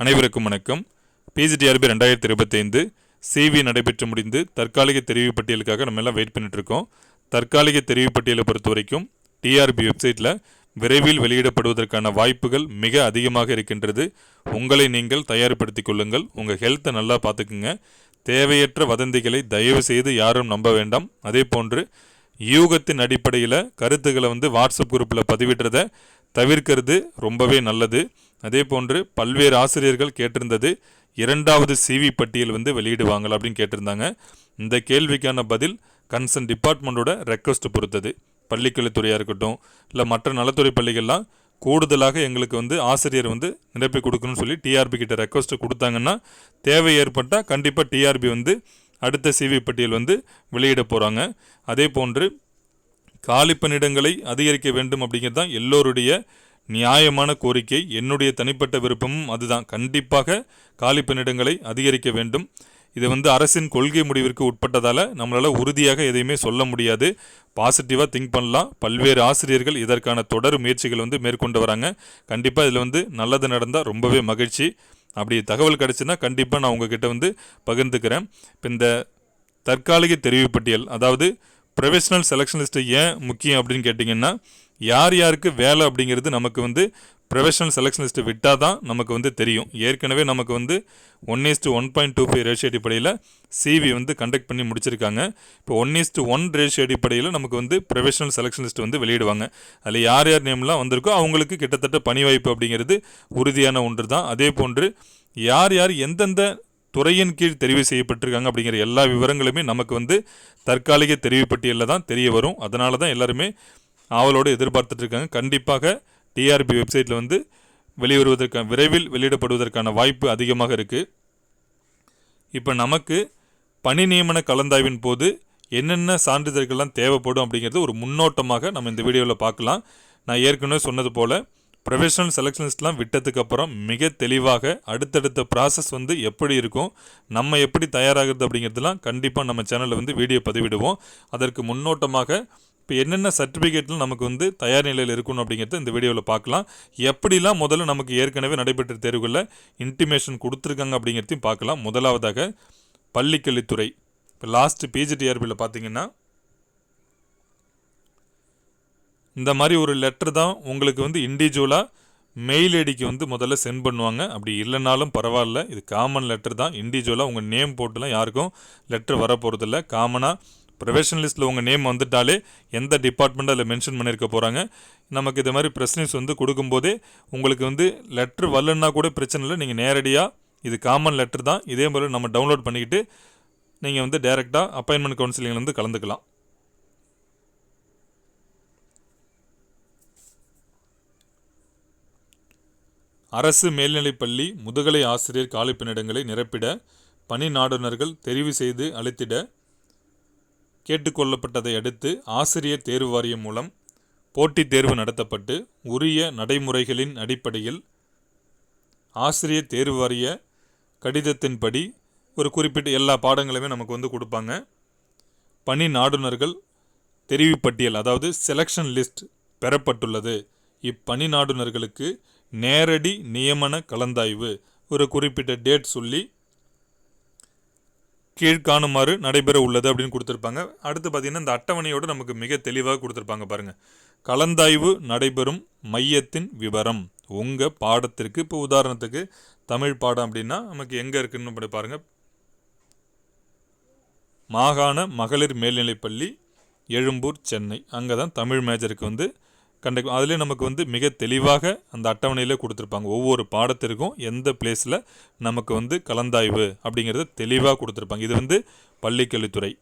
அனைவருக்கும் வணக்கம். பிஜிடிஆர்பி ரெண்டாயிரத்தி இருபத்தைந்து சிவி நடைபெற்று முடிந்து தற்காலிக தெரிவு பட்டியலுக்காக நம்ம எல்லாம் வெயிட் பண்ணிட்டுருக்கோம் தற்காலிக தெரிவு பட்டியலை பொறுத்த வரைக்கும் டிஆர்பி வெப்சைட்டில் விரைவில் வெளியிடப்படுவதற்கான வாய்ப்புகள் மிக அதிகமாக இருக்கின்றது. உங்களை நீங்கள் தயார்படுத்திக் கொள்ளுங்கள். உங்கள் ஹெல்த்தை நல்லா பார்த்துக்குங்க. தேவையற்ற வதந்திகளை தயவு செய்து யாரும் நம்ப வேண்டாம். அதே போன்று யூகத்தின் அடிப்படையில் கருத்துக்களை வந்து வாட்ஸ்அப் குரூப்பில் பதிவிடுறத தவிர்க்கிறது ரொம்பவே நல்லது. அதே போன்று பல்வேறு ஆசிரியர்கள் கேட்டிருந்தது இரண்டாவது சிவி பட்டியல் வந்து வெளியிடுவாங்களா அப்படின்னு கேட்டிருந்தாங்க. இந்த கேள்விக்கான பதில் கன்சர்ன் டிபார்ட்மெண்ட்டோட ரெக்வஸ்ட் பொறுத்தது. பள்ளிக்கல்வித்துறையாக இருக்கட்டும் இல்லை மற்ற நலத்துறை பள்ளிகள்லாம் கூடுதலாக எங்களுக்கு வந்து ஆசிரியர் வந்து நிரப்பி கொடுக்கணும்னு சொல்லி டிஆர்பி கிட்ட ரெக்வஸ்ட்டு கொடுத்தாங்கன்னா தேவை ஏற்பட்டால் கண்டிப்பாக டிஆர்பி வந்து அடுத்த சிவி பட்டியல் வந்து வெளியிட போகிறாங்க அதே போன்று காலி பணியிடங்களை அதிகரிக்க வேண்டும் அப்படிங்கிறது தான் எல்லோருடைய நியாயமான கோரிக்கை என்னுடைய தனிப்பட்ட விருப்பமும் அதுதான். கண்டிப்பாக காலி பணியிடங்களை அதிகரிக்க வேண்டும். இது வந்து அரசின் கொள்கை முடிவிற்கு உட்பட்டதால் நம்மளால் உறுதியாக எதையுமே சொல்ல முடியாது. பாசிட்டிவாக திங்க் பண்ணலாம். பல்வேறு ஆசிரியர்கள் இதற்கான தொடர் முயற்சிகள் வந்து மேற்கொண்டு வராங்க. கண்டிப்பாக இதில் வந்து நல்லது நடந்தால் ரொம்பவே மகிழ்ச்சி. அப்படி தகவல் கிடச்சுன்னா கண்டிப்பாக நான் உங்ககிட்ட வந்து பகிர்ந்துக்கிறேன். இப்போ இந்த தற்காலிக தெரிவு பட்டியல் அதாவது ப்ரொஃபஷனல் செலெக்ஷன் லிஸ்ட்டு ஏன் முக்கியம் அப்படின்னு கேட்டிங்கன்னா யார் யாருக்கு வேலை அப்படிங்கிறது நமக்கு வந்து ப்ரொஃபஷனல் செலெக்ஷன் லிஸ்ட்டு விட்டால் தான் நமக்கு வந்து தெரியும். ஏற்கனவே நமக்கு வந்து one is to one point two five ratio அடிப்படையில் சிவி வந்து கண்டக்ட் பண்ணி முடிச்சிருக்காங்க. இப்போ ஒன் இஸ்டு ஒன் ரேஷியோ அடிப்படையில் நமக்கு வந்து ப்ரொஃபஷனல் செலெக்ஷன் லிஸ்ட் வந்து வெளியிடுவாங்க. அதில் யார் யார் நேம்லாம் வந்திருக்கோ அவங்களுக்கு கிட்டத்தட்ட பணி வாய்ப்பு அப்படிங்கிறது உறுதியான ஒன்று தான் அதே போன்று யார் யார் எந்தெந்த துறையின் கீழ் தெரிவு செய்யப்பட்டிருக்காங்க அப்படிங்கிற எல்லா விவரங்களுமே நமக்கு வந்து தற்காலிக தெரிவு பட்டியலில் தான் தெரிய வரும். அதனால தான் எல்லாருமே ஆவலோடு எதிர்பார்த்துட்டு இருக்காங்க கண்டிப்பாக டிஆர்பி வெப்சைட்டில் வந்து வெளிவருவதற்கான விரைவில் வெளியிடப்படுவதற்கான வாய்ப்பு அதிகமாக இருக்குது இப்போ நமக்கு பணி நியமன கலந்தாய்வின் போது என்னென்ன சான்றிதழ்கள்லாம் தேவைப்படும் அப்படிங்கிறது ஒரு முன்னோட்டமாக நம்ம இந்த வீடியோவில் பார்க்கலாம். நான் ஏற்கனவே சொன்னது போல் ப்ரொஃபஷனல் செலெக்ஷன்ஸ்லாம் விட்டதுக்கப்புறம் மிக தெளிவாக அடுத்தடுத்த ப்ராசஸ் வந்து எப்படி இருக்கும் நம்ம எப்படி தயாராகிறது அப்படிங்கிறதுலாம் கண்டிப்பாக நம்ம சேனலில் வந்து வீடியோ பதிவிடுவோம். அதற்கு முன்னோட்டமாக இப்போ என்னென்ன சர்டிஃபிகேட்லாம் நமக்கு வந்து தயார் நிலையில் இருக்கணும் அப்படிங்கிறத இந்த வீடியோவில் பார்க்கலாம். எப்படிலாம் முதல்ல நமக்கு ஏற்கனவே நடைபெற்ற தேர்வுகளில் இன்டிமேஷன் கொடுத்துருக்காங்க அப்படிங்கிறதையும் பார்க்கலாம். முதலாவதாக பள்ளிக்கல்வித்துறை. இப்போ லாஸ்ட்டு பிஜிடிஆர்பியில் பார்த்தீங்கன்னா இந்த மாதிரி ஒரு லெட்டர் தான் உங்களுக்கு வந்து இண்டிவிஜுவலாக மெயில் ஐடிக்கு வந்து முதல்ல சென்ட் பண்ணுவாங்க. அப்படி இல்லைனாலும் பரவாயில்ல. இது காமன் லெட்டர் தான். இண்டிவிஜுவலாக உங்கள் நேம் போட்டுலாம் யாருக்கும் லெட்டர் வர போகிறதில்ல காமனாக ப்ரொஃபஷனல் லிஸ்ட்டில் உங்கள் நேம் வந்துட்டாலே எந்த டிபார்ட்மெண்ட் அதில் மென்ஷன் பண்ணியிருக்க போகிறாங்க நமக்கு இது மாதிரி ப்ரெஸ் நியூஸ் வந்து கொடுக்கும்போதே உங்களுக்கு வந்து லெட்ரு வரலன்னா கூட பிரச்சனை இல்லை. நீங்கள் நேரடியாக இது காமன் லெட்டர் தான். இதே மாதிரி நம்ம டவுன்லோட் பண்ணிக்கிட்டு நீங்கள் வந்து டைரெக்டாக அப்பாயின்மெண்ட் கவுன்சிலிங்கில் வந்து கலந்துக்கலாம். அரசு மேல்நிலைப்பள்ளி முதுகலை ஆசிரியர் காலிப்பணியிடங்களை நிரப்பிட பணி நாடுனர்கள் தெரிவு செய்து அளித்திட கேட்டுக்கொள்ளப்பட்டதை அடுத்து ஆசிரியர் தேர்வு வாரியம் மூலம் போட்டித் தேர்வு நடத்தப்பட்டு உரிய நடைமுறைகளின் அடிப்படையில் ஆசிரியர் தேர்வு வாரிய கடிதத்தின்படி ஒரு குறிப்பிட்ட எல்லா பாடங்களுமே நமக்கு வந்து கொடுப்பாங்க. பணி நாடுனர்கள் தெரிவு பட்டியல் அதாவது செலெக்ஷன் லிஸ்ட் பெறப்பட்டுள்ளது. இப்பணி நாடுனர்களுக்கு நேரடி நியமன கலந்தாய்வு ஒரு குறிப்பிட்ட டேட் சொல்லி கீழ்காணுமாறு நடைபெற உள்ளது அப்படின்னு கொடுத்துருப்பாங்க. அடுத்து பார்த்தீங்கன்னா இந்த அட்டவணையோடு நமக்கு மிக தெளிவாக கொடுத்துருப்பாங்க பாருங்கள் கலந்தாய்வு நடைபெறும் மையத்தின் விவரம். உங்கள் பாடத்திற்கு இப்போ உதாரணத்துக்கு தமிழ் பாடம் அப்படின்னா நமக்கு எங்கே இருக்குன்னு அப்படி பாருங்கள் மாகாண மகளிர் மேல்நிலைப்பள்ளி எழும்பூர் சென்னை. அங்கே தான் தமிழ் மேஜருக்கு வந்து கண்டக்ட் அதிலே நமக்கு வந்து மிக தெளிவாக அந்த அட்டவணையில் கொடுத்துருப்பாங்க. ஒவ்வொரு பாடத்திற்கும் எந்த பிளேஸில் நமக்கு வந்து கலந்தாய்வு அப்படிங்கிறத தெளிவாக கொடுத்துருப்பாங்க. இது வந்து பள்ளிக்கல்வித்துறை.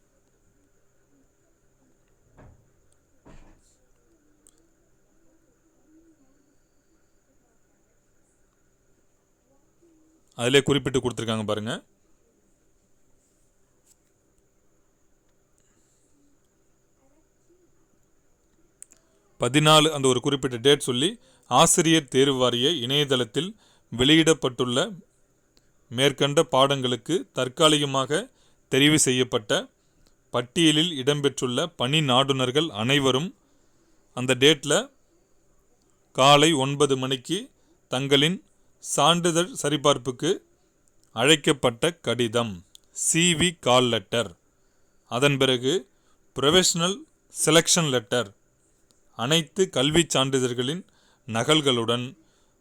அதிலே குறிப்பிட்டு கொடுத்துருக்காங்க பாருங்கள் பதினாலு அந்த ஒரு குறிப்பிட்ட டேட் சொல்லி ஆசிரியர் தேர்வு வாரிய இணையதளத்தில் வெளியிடப்பட்டுள்ள மேற்கண்ட பாடங்களுக்கு தற்காலிகமாக தெரிவு செய்யப்பட்ட பட்டியலில் இடம்பெற்றுள்ள பணி நாடுனர்கள் அனைவரும் அந்த டேட்டில் காலை ஒன்பது மணிக்கு தங்களின் சான்றிதழ் சரிபார்ப்புக்கு அழைக்கப்பட்ட கடிதம். CV call letter. அதன் பிறகு ப்ரொஃபஷனல் செலெக்ஷன் லெட்டர். அனைத்து கல்விச் சான்றிதழ்களின் நகல்களுடன்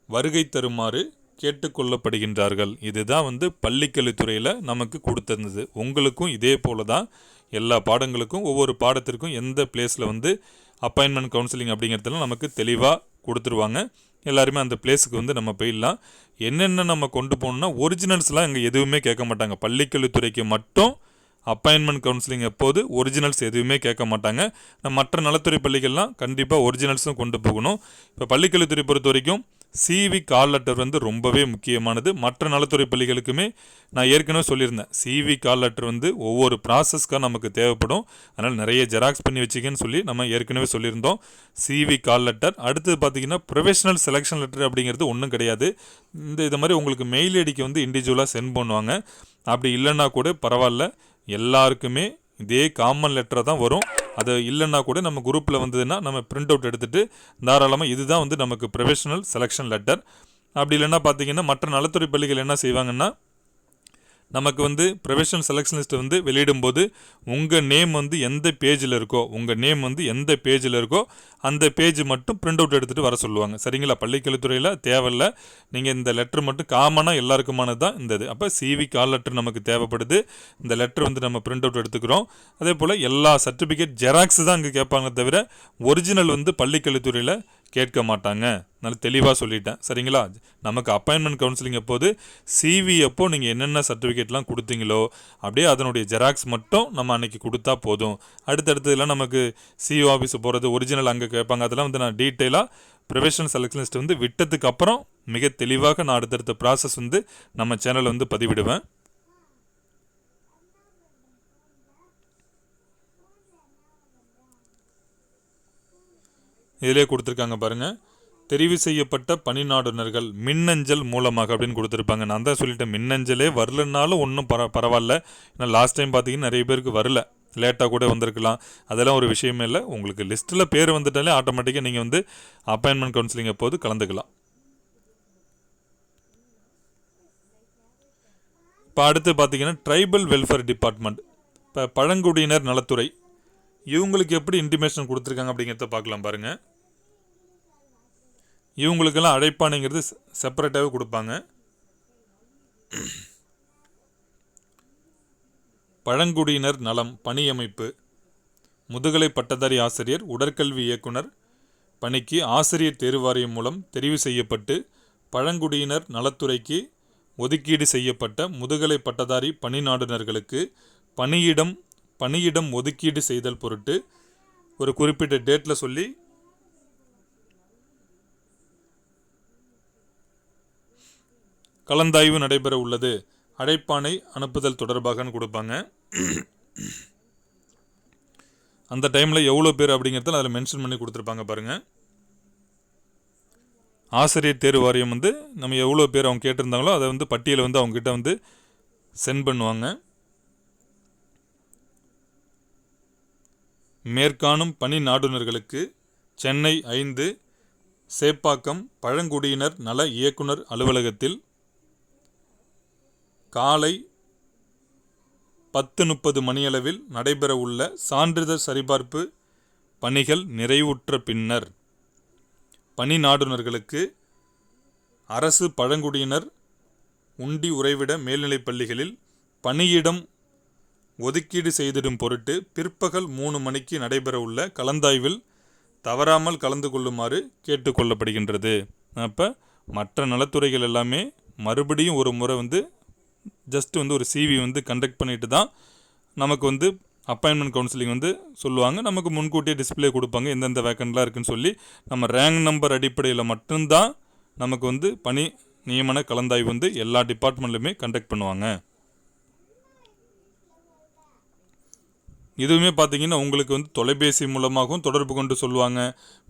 வருகை தருமாறு கேட்டுக்கொள்ளப்படுகின்றார்கள். இதுதான் வந்து பள்ளிக்கல்வித்துறையில் நமக்கு கொடுத்திருந்தது. உங்களுக்கும் இதே போல தான் எல்லா பாடங்களுக்கும் ஒவ்வொரு பாடத்திற்கும் எந்த பிளேஸில் வந்து அப்பாயின்மெண்ட் கவுன்சிலிங் அப்படிங்கிறதுலாம் நமக்கு தெளிவாக கொடுத்துருவாங்க. எல்லாருமே அந்த பிளேஸுக்கு வந்து நம்ம போயிடலாம். என்னென்ன நம்ம கொண்டு போகணுன்னா ஒரிஜினல்ஸ்லாம் இங்கே எதுவுமே கேட்க மாட்டாங்க. பள்ளிக்கல்வித்துறைக்கு மட்டும் அப்பாயின்மெண்ட் கவுன்சிலிங் எப்போது? ஒரிஜினல்ஸ் எதுவுமே கேட்க மாட்டாங்க. மற்ற நலத்துறை பள்ளிகள்லாம் கண்டிப்பாக ஒரிஜினல்ஸும் கொண்டு போகணும். இப்போ பள்ளிக்கல்வித்துறை பொறுத்த வரைக்கும் சிவி கால் லெட்டர் வந்து ரொம்பவே முக்கியமானது. மற்ற நலத்துறை பள்ளிகளுக்குமே நான் ஏற்கனவே சொல்லியிருந்தேன். சிவி கால் லெட்டர் வந்து ஒவ்வொரு ப்ராசஸ்க்காக நமக்கு தேவைப்படும். அதனால் நிறைய ஜெராக்ஸ் பண்ணி வச்சுக்கன்னு சொல்லி நம்ம ஏற்கனவே சொல்லியிருந்தோம். சிவி கால் லெட்டர் அடுத்தது பார்த்தீங்கன்னா ப்ரொஃபஷனல் செலெக்ஷன் லெட்டர் அப்படிங்கிறது ஒன்றும் கிடையாது. இந்த இது மாதிரி உங்களுக்கு மெயில் ஐடிக்கு வந்து இண்டிவிஜுவலாக சென்ட் பண்ணுவாங்க. அப்படி இல்லைன்னா கூட பரவாயில்ல. எல்லாருக்குமே இதே காமன் லெட்டரை தான் வரும். அது இல்லைன்னா கூட நம்ம குரூப்பில் வந்ததுன்னா நம்ம பிரிண்ட் அவுட் எடுத்துகிட்டு தாராளமாக இதுதான் வந்து நமக்கு ப்ரொஃபஷனல் செலெக்ஷன் லெட்டர் அப்படி இல்லைன்னா பார்த்தீங்கன்னா மற்ற நலத்துறை பள்ளிகள் என்ன செய்வாங்கன்னா நமக்கு வந்து ப்ரொஃபஷனல் செலெக்ஷன் லிஸ்ட் வந்து வெளியிடும்போது உங்கள் நேம் வந்து எந்த பேஜில் இருக்கோ உங்கள் நேம் வந்து எந்த பேஜில் இருக்கோ அந்த பேஜ் மட்டும் பிரிண்ட் அவுட் எடுத்துகிட்டு வர சொல்லுவாங்க. சரிங்களா? பள்ளிக்கல்வித்துறையில் தேவையில்ல. நீங்கள் இந்த லெட்ரு மட்டும் காமனாக எல்லாருக்குமானது தான் இந்த இது அப்போ சிவி கால் லெட்ரு நமக்கு தேவைப்படுது. இந்த லெட்ரு வந்து நம்ம பிரிண்ட் அவுட் எடுத்துக்கிறோம். அதே போல் எல்லா சர்டிஃபிகேட் ஜெராக்ஸ் தான் இங்கே கேட்பாங்க தவிர ஒரிஜினல் வந்து பள்ளிக்கல்வித்துறையில் கேட்க மாட்டாங்க நல்ல தெளிவாக சொல்லிட்டேன். சரிங்களா? நமக்கு அப்பாயின்மெண்ட் கவுன்சிலிங் எப்போது? சிவி அப்போ நீங்கள் என்னென்ன சர்டிஃபிகேட்லாம் கொடுத்தீங்களோ அப்படியே அதனுடைய ஜெராக்ஸ் மட்டும் நம்ம அன்னைக்கு கொடுத்தா போதும். அடுத்தடுத்ததுலாம் நமக்கு சிஓ ஆஃபீஸ் போகிறது ஒரிஜினல் அங்கே கேட்பாங்க. அதெல்லாம் வந்து நான் டீட்டெயிலாக ப்ரொஃபஷனல் செலக்ஷன் லிஸ்ட் வந்து விட்டதுக்கு அப்புறம் மிக தெளிவாக நான் அடுத்தடுத்த ப்ராசஸ் வந்து நம்ம சேனலில் வந்து பதிவிடுவேன். இதிலே கொடுத்துருக்காங்க பாருங்கள் தெரிவு செய்யப்பட்ட பணிநாடுனர்கள் மின்னஞ்சல் மூலமாக அப்படின்னு கொடுத்துருப்பாங்க. நான் தான் சொல்லிட்டேன் மின்னஞ்சலே வரலனாலும் ஒன்றும் பர பரவாயில்ல. ஏன்னா லாஸ்ட் டைம் பார்த்தீங்கன்னா நிறைய பேருக்கு வரல. லேட்டாக கூட வந்திருக்கலாம். அதெல்லாம் ஒரு விஷயமே இல்லை. உங்களுக்கு லிஸ்ட்டில் பேர் வந்துட்டாலே ஆட்டோமேட்டிக்காக நீங்கள் வந்து அப்பாயின்மெண்ட் கவுன்சிலிங்கை போது கலந்துக்கலாம். இப்போ அடுத்து பார்த்தீங்கன்னா ட்ரைபல் வெல்ஃபேர் டிபார்ட்மெண்ட் இப்போ பழங்குடியினர் நலத்துறை. இவங்களுக்கு எப்படி இன்டிமேஷன் கொடுத்துருக்காங்க அப்படிங்கிறத பார்க்கலாம் பாருங்கள் இவங்களுக்கெல்லாம் அழைப்பானைங்கிறது செப்பரேட்டாகவே கொடுப்பாங்க. பழங்குடியினர் நலம் பணியமைப்பு. முதுகலை பட்டதாரி ஆசிரியர் உடற்கல்வி இயக்குனர். பணிக்கு ஆசிரியர் தேர்வாரியம் மூலம் தெரிவு செய்யப்பட்டு பழங்குடியினர் நலத்துறைக்கு ஒதுக்கீடு செய்யப்பட்ட முதுகலை பட்டதாரி பணிநாடுனர்களுக்கு பணியிடம் பணியிடம் ஒதுக்கீடு செய்தல் பொருட்டு ஒரு குறிப்பிட்ட டேட்டில் சொல்லி கலந்தாய்வு நடைபெற உள்ளது. அழைப்பானை அனுப்புதல் தொடர்பாகன்னு கொடுப்பாங்க. அந்த டைமில் எவ்வளோ பேர் அப்படிங்கிறத அதில் மென்ஷன் பண்ணி கொடுத்துருப்பாங்க பாருங்கள் ஆசிரியர் தேர்வு வாரியம் வந்து நம்ம எவ்வளோ பேர் அவங்க கேட்டிருந்தாங்களோ அதை வந்து பட்டியலை வந்து அவங்ககிட்ட வந்து சென்ட் பண்ணுவாங்க. மேற்காணும் பணி நாடுனர்களுக்கு சென்னை ஐந்து சேப்பாக்கம் பழங்குடியினர் நல இயக்குனர் அலுவலகத்தில் காலை பத்து முப்பது மணியளவில் நடைபெறவுள்ள சான்றிதழ் சரிபார்ப்பு பணிகள் நிறைவுற்ற பின்னர் பணி நாடுனர்களுக்கு அரசு பழங்குடியினர் உண்டி உறைவிட மேல்நிலைப் பள்ளிகளில் பணியிடம் ஒதுக்கீடு செய்திடும் பொருட்டு பிற்பகல் மூணு மணிக்கு நடைபெறவுள்ள கலந்தாய்வில் தவறாமல் கலந்து கொள்ளுமாறு கேட்டுக்கொள்ளப்படுகின்றது அப்போ மற்ற நலத்துறைகள் எல்லாமே மறுபடியும் ஒரு முறை வந்து ஜஸ்ட் வந்து ஒரு சிவி வந்து கண்டக்ட் பண்ணிட்டு தான் நமக்கு வந்து அப்பாயின்மெண்ட் கவுன்சிலிங் வந்து சொல்லுவாங்க. நமக்கு முன்கூட்டியே டிஸ்பிளே கொடுப்பாங்க. எந்தெந்த வேக்கண்ட்லாம் இருக்குன்னு சொல்லி நம்ம ரேங்க் நம்பர் அடிப்படையில் மட்டும்தான் நமக்கு வந்து பணி நியமன கலந்தாய்வு வந்து எல்லா டிபார்ட்மெண்ட்லையுமே கண்டக்ட் பண்ணுவாங்க. இதுவுமே பார்த்தீங்கன்னா உங்களுக்கு வந்து தொலைபேசி மூலமாகவும் தொடர்பு கொண்டு சொல்லுவாங்க.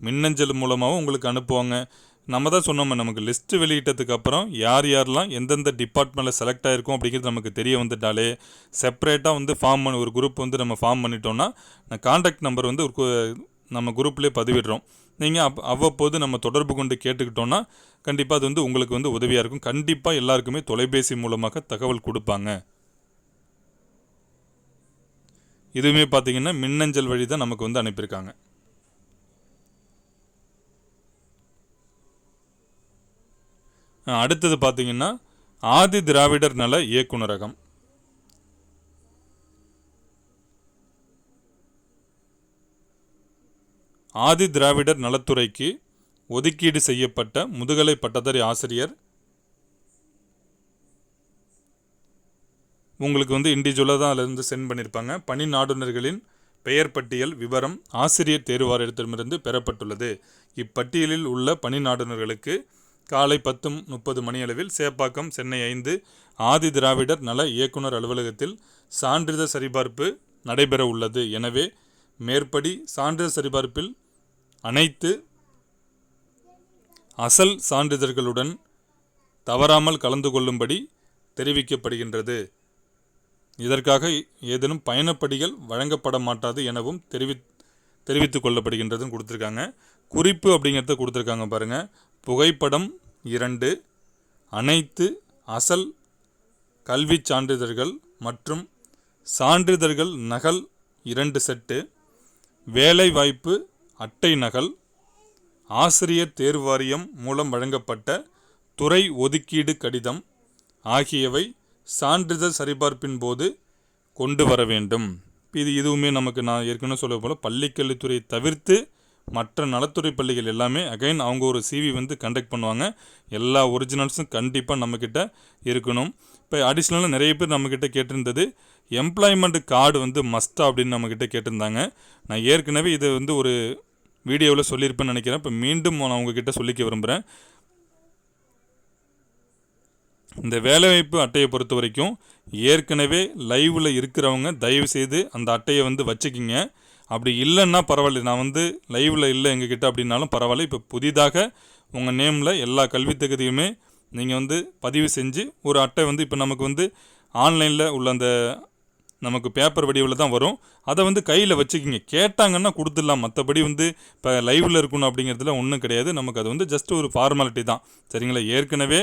மின்னஞ்சல் மூலமாகவும் உங்களுக்கு அனுப்புவாங்க. நம்ம தான் சொன்னோம் நமக்கு லிஸ்ட்டு வெளியிட்டதுக்கு அப்புறம் யார் யாரெல்லாம் எந்தெந்த டிபார்ட்மெண்ட்டில் செலக்ட் ஆகிருக்கும் அப்படிங்கிறது நமக்கு தெரிய வந்துட்டாலே செப்பரேட்டாக வந்து ஃபார்ம் பண்ணி ஒரு குரூப் வந்து நம்ம ஃபார்ம் பண்ணிட்டோம்னா நான் காண்டாக்ட் நம்பர் வந்து ஒரு நம்ம குரூப்லேயே பதிவிடுறோம். நீங்கள் அப் அவ்வப்போது நம்ம தொடர்பு கொண்டு கேட்டுக்கிட்டோன்னா கண்டிப்பாக அது வந்து உங்களுக்கு வந்து உதவியாக இருக்கும். கண்டிப்பாக எல்லாருக்குமே தொலைபேசி மூலமாக தகவல் கொடுப்பாங்க. இதுவுமே பார்த்தீங்கன்னா மின்னஞ்சல் வழி தான் நமக்கு வந்து அனுப்பியிருக்காங்க. அடுத்தது பார்த்தீங்கன்னா ஆதி திராவிடர் நல இயக்குனரகம். ஆதி திராவிடர் நலத்துறைக்கு ஒதுக்கீடு செய்யப்பட்ட முதுகலை பட்டதாரி ஆசிரியர். உங்களுக்கு வந்து இண்டிவிஜுவலாக தான் அதிலிருந்து சென்ட் பண்ணியிருப்பாங்க பணி நாடுனர்களின் பெயர் பட்டியல் விவரம் ஆசிரியர் தேர்வாரியத்திடமிருந்து பெறப்பட்டுள்ளது. இப்பட்டியலில் உள்ள பணி நாடுனர்களுக்கு காலை பத்து முப்பது மணியளவில் சேப்பாக்கம் சென்னை ஐந்து ஆதி திராவிடர் நல இயக்குனர் அலுவலகத்தில் சான்றிதழ் சரிபார்ப்பு நடைபெற உள்ளது. எனவே மேற்படி சான்றிதழ் சரிபார்ப்பில் அனைத்து அசல் சான்றிதழ்களுடன் தவறாமல் கலந்து கொள்ளும்படி தெரிவிக்கப்படுகின்றது. இதற்காக ஏதேனும் பயணப்படிகள் வழங்கப்பட மாட்டாது எனவும் தெரிவி தெரிவித்துக் கொள்ளப்படுகின்றதுன்னு கொடுத்துருக்காங்க. குறிப்பு அப்படிங்கிறத கொடுத்துருக்காங்க பாருங்க. புகைப்படம் இரண்டு அனைத்து அசல் கல்விச் சான்றிதழ்கள் மற்றும் சான்றிதழ்கள் நகல் இரண்டு செட்டு வேலைவாய்ப்பு அட்டை நகல் ஆசிரியர் தேர்வாரியம் மூலம் வழங்கப்பட்ட துறை ஒதுக்கீடு கடிதம் ஆகியவை சான்றிதழ் சரிபார்ப்பின் போது கொண்டு வர வேண்டும். இது இதுவுமே நமக்கு நான் ஏற்கனவே சொல்ல போல பள்ளிக்கல்வித்துறை தவிர்த்து மற்ற நலத்துறை பள்ளிகள் எல்லாமே அகைன் அவங்க ஒரு சிவி வந்து கண்டக்ட் பண்ணுவாங்க. எல்லா ஒரிஜினல்ஸும் கண்டிப்பாக நம்மக்கிட்ட இருக்கணும். இப்போ அடிஷ்னலாக நிறைய பேர் நம்மக்கிட்ட கேட்டிருந்தது. எம்ப்ளாய்மெண்ட் கார்டு வந்து மஸ்டா அப்படின்னு நம்மக்கிட்ட கேட்டிருந்தாங்க. நான் ஏற்கனவே இதை வந்து ஒரு வீடியோவில் சொல்லியிருப்பேன்னு நினைக்கிறேன். இப்போ மீண்டும் நான் உங்ககிட்ட சொல்லிக்க விரும்புகிறேன் இந்த வேலைவாய்ப்பு அட்டையை பொறுத்த வரைக்கும் ஏற்கனவே லைவில் இருக்கிறவங்க தயவு செய்து அந்த அட்டையை வந்து வச்சுக்கிங்க. அப்படி இல்லைன்னா பரவாயில்ல. நான் வந்து லைவில் இல்லை எங்ககிட்ட அப்படின்னாலும் பரவாயில்ல. இப்போ புதிதாக உங்கள் நேமில் எல்லா கல்வி தகுதியுமே நீங்கள் வந்து பதிவு செஞ்சு ஒரு அட்டை வந்து இப்போ நமக்கு வந்து ஆன்லைனில் உள்ள அந்த நமக்கு பேப்பர் வடிவில் தான் வரும். அதை வந்து கையில் வச்சுக்கிங்க. கேட்டாங்கன்னா கொடுத்துடலாம். மற்றபடி வந்து இப்போ லைவில் இருக்கணும் அப்படிங்கிறதுல ஒன்றும் கிடையாது. நமக்கு அது வந்து ஜஸ்ட் ஒரு ஃபார்மாலிட்டி தான். சரிங்களா? ஏற்கனவே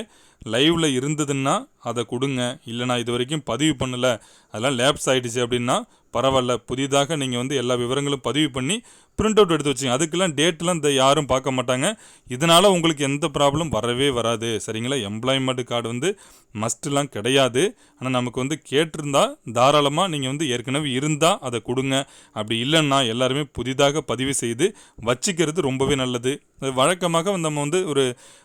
லைவில் இருந்ததுன்னா அதை கொடுங்க. இல்லை நான் இது வரைக்கும் பதிவு பண்ணலை. அதெல்லாம் லேப்ஸ் ஆகிடுச்சு அப்படின்னா பரவாயில்ல. புதிதாக நீங்கள் வந்து எல்லா விவரங்களும் பதிவு பண்ணி பிரிண்ட் அவுட் எடுத்து வச்சுங்க. அதுக்கெல்லாம் டேட்லாம் இந்த யாரும் பார்க்க மாட்டாங்க. இதனால் உங்களுக்கு எந்த ப்ராப்ளம் வரவே வராது. சரிங்களா? எம்ப்ளாய்மெண்ட் கார்டு வந்து மஸ்ட்லாம் கிடையாது. ஆனால் நமக்கு வந்து கேட்டிருந்தா தாராளமாக நீங்கள் வந்து ஏற்கனவே இருந்தால் அதை கொடுங்க. அப்படி இல்லைன்னா எல்லாருமே புதிதாக பதிவு செய்து வச்சுக்கிறது ரொம்பவே நல்லது. வழக்கமாக நம்ம வந்து ஒரு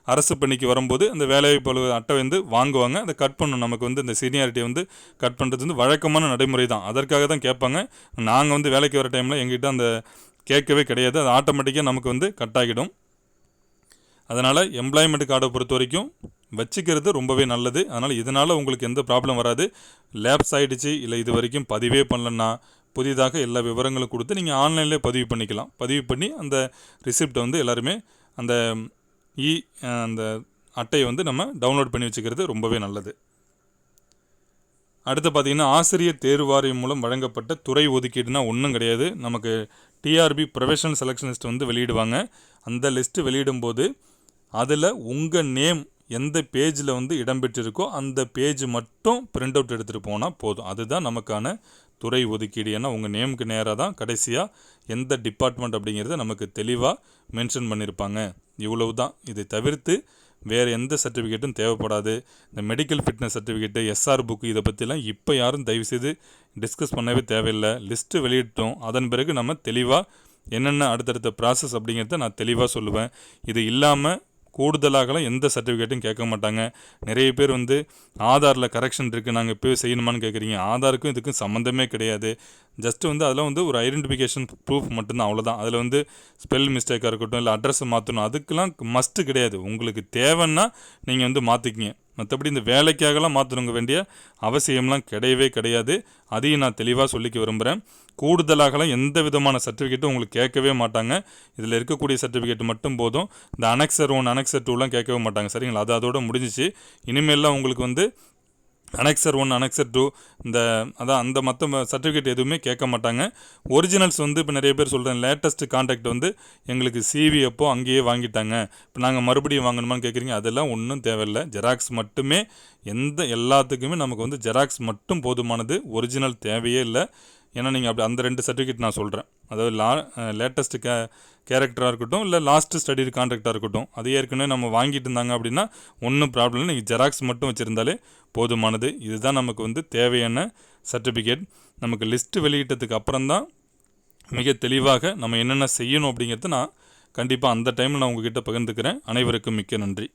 அரசு பணிக்கு வரும்போது அந்த வேலைவாய்ப்பு அலுவலக அட்டை வந்து வாங்குவாங்க. அதை கட் பண்ணணும். நமக்கு வந்து இந்த சீனியாரிட்டியை வந்து கட் பண்ணுறது வந்து வழக்கமான நடைமுறை தான். அதற்காக தான் கேட்பாங்க. நாங்கள் வந்து வேலைக்கு வர டைமில் எங்ககிட்ட அந்த கேட்கவே கிடையாது. அது ஆட்டோமேட்டிக்காக நமக்கு வந்து கட் ஆகிடும். அதனால் எம்ப்ளாய்மெண்ட் கார்டை பொறுத்த வரைக்கும் வச்சுக்கிறது ரொம்பவே நல்லது. அதனால் இதனால் உங்களுக்கு எந்த ப்ராப்ளம் வராது. லேப்ஸ் ஆகிடுச்சு இல்லை இது வரைக்கும் பதிவே பண்ணலன்னா புதிதாக எல்லா விவரங்களும் கொடுத்து நீங்கள் ஆன்லைன்லேயே பதிவு பண்ணிக்கலாம். பதிவு பண்ணி அந்த ரிசிப்டை வந்து எல்லாருமே அந்த இ அந்த அட்டையை வந்து நம்ம டவுன்லோட் பண்ணி வச்சுக்கிறது ரொம்பவே நல்லது. அடுத்து பார்த்தீங்கன்னா ஆசிரியர் தேர்வாரியம் மூலம் வழங்கப்பட்ட துறை ஒதுக்கீடுனா ஒன்றும் கிடையாது. நமக்கு டிஆர்பி ப்ரொஃபஷனல் செலெக்ஷன் லிஸ்ட் வந்து வெளியிடுவாங்க. அந்த லிஸ்ட்டு வெளியிடும்போது அதில் உங்கள் நேம் எந்த பேஜில் வந்து இடம்பெற்றிருக்கோ அந்த பேஜ் மட்டும் பிரிண்ட் அவுட் எடுத்துகிட்டு போனால் போதும். அதுதான் நமக்கான துறை ஒதுக்கீடு ஏன்னா உங்கள் நேமுக்கு நேராக தான் கடைசியாக எந்த டிபார்ட்மெண்ட் அப்படிங்கிறத நமக்கு தெளிவாக மென்ஷன் பண்ணியிருப்பாங்க இவ்வளவு தான் இதை தவிர்த்து வேறு எந்த சர்டிஃபிகேட்டும் தேவைப்படாது. இந்த medical fitness certificate SR book இதை பற்றிலாம் இப்போ யாரும் தயவுசெய்து டிஸ்கஸ் பண்ணவே தேவையில்லை. லிஸ்ட்டு வெளியிட்டோம். அதன் பிறகு நம்ம தெளிவாக என்னென்ன அடுத்தடுத்த ப்ராசஸ் அப்படிங்கிறத நான் தெளிவாக சொல்லுவேன். இது இல்லாமல் கூடுதலாகலாம் எந்த சர்டிஃபிகேட்டும் கேட்க மாட்டாங்க. நிறைய பேர் வந்து ஆதாரில் கரெக்ஷன் இருக்குது நாங்கள் இப்போ செய்யணுமான்னு கேட்குறீங்க ஆதாருக்கும் இதுக்கும் சம்மந்தமே கிடையாது. ஜஸ்ட்டு வந்து அதெல்லாம் வந்து ஒரு ஐடென்டிஃபிகேஷன் ப்ரூஃப் மட்டும்தான் அவ்வளோதான் அதில் வந்து ஸ்பெல் மிஸ்டேக்காக இருக்கட்டும் இல்லை அட்ரஸை மாற்றணும் அதுக்கெலாம் மஸ்ட்டு கிடையாது. உங்களுக்கு தேவைன்னா நீங்கள் வந்து மாற்றிக்கிங்க மற்றபடி இந்த வேலைக்காகலாம் மாற்றணுங்க வேண்டிய அவசியம்லாம் கிடையவே கிடையாது. அதையும் நான் தெளிவாக சொல்லிக்க விரும்புகிறேன் கூடுதலாகலாம் எந்த விதமான சர்டிஃபிகேட்டும் உங்களுக்கு கேட்கவே மாட்டாங்க. இதில் இருக்கக்கூடிய சர்டிஃபிகேட் மட்டும் போதும். இந்த அனெக்சர் ஒன் அனெக்சர் டூலாம் கேட்கவே மாட்டாங்க. சரிங்களா? அது அதோட முடிஞ்சிச்சு. இனிமேல்லாம் உங்களுக்கு வந்து அனெக்சர் ஒன் அனெக்சர் டூ இந்த அதான் அந்த மற்ற சர்டிஃபிகேட் எதுவுமே கேட்க மாட்டாங்க. ஒரிஜினல்ஸ் வந்து இப்போ நிறைய பேர் சொல்கிறேன் லேட்டஸ்ட் காண்டாக்ட் வந்து எங்களுக்கு சிவி அப்போ அங்கேயே வாங்கிட்டாங்க. இப்போ நாங்கள் மறுபடியும் வாங்கணுமான்னு கேட்குறீங்க அதெல்லாம் ஒன்றும் தேவையில்லை. ஜெராக்ஸ் மட்டுமே எந்த எல்லாத்துக்குமே நமக்கு வந்து ஜெராக்ஸ் மட்டும் போதுமானது ஒரிஜினல் தேவையே இல்லை. ஏன்னா நீங்கள் அப்படி அந்த ரெண்டு சர்டிஃபிகேட் நான் சொல்கிறேன் அதாவது லா லேட்டஸ்ட்டு கே கேரக்டராக இருக்கட்டும் இல்லை லாஸ்ட்டு ஸ்டடி கான்ட்ராக்டாக இருக்கட்டும் அது ஏற்கனவே நம்ம வாங்கிட்டு இருந்தாங்க அப்படின்னா ஒன்றும் ப்ராப்ளம் இல்லை. நீங்கள் ஜெராக்ஸ் மட்டும் வச்சுருந்தாலே போதுமானது. இதுதான் நமக்கு வந்து தேவையான சர்டிஃபிகேட் நமக்கு லிஸ்ட்டு வெளியிட்டதுக்கு அப்புறம் தான் மிக தெளிவாக நம்ம என்னென்ன செய்யணும் அப்படிங்கிறது நான் கண்டிப்பாக அந்த டைமில் நான் உங்ககிட்ட பகிர்ந்துக்கிறேன். அனைவருக்கும் மிக்க நன்றி.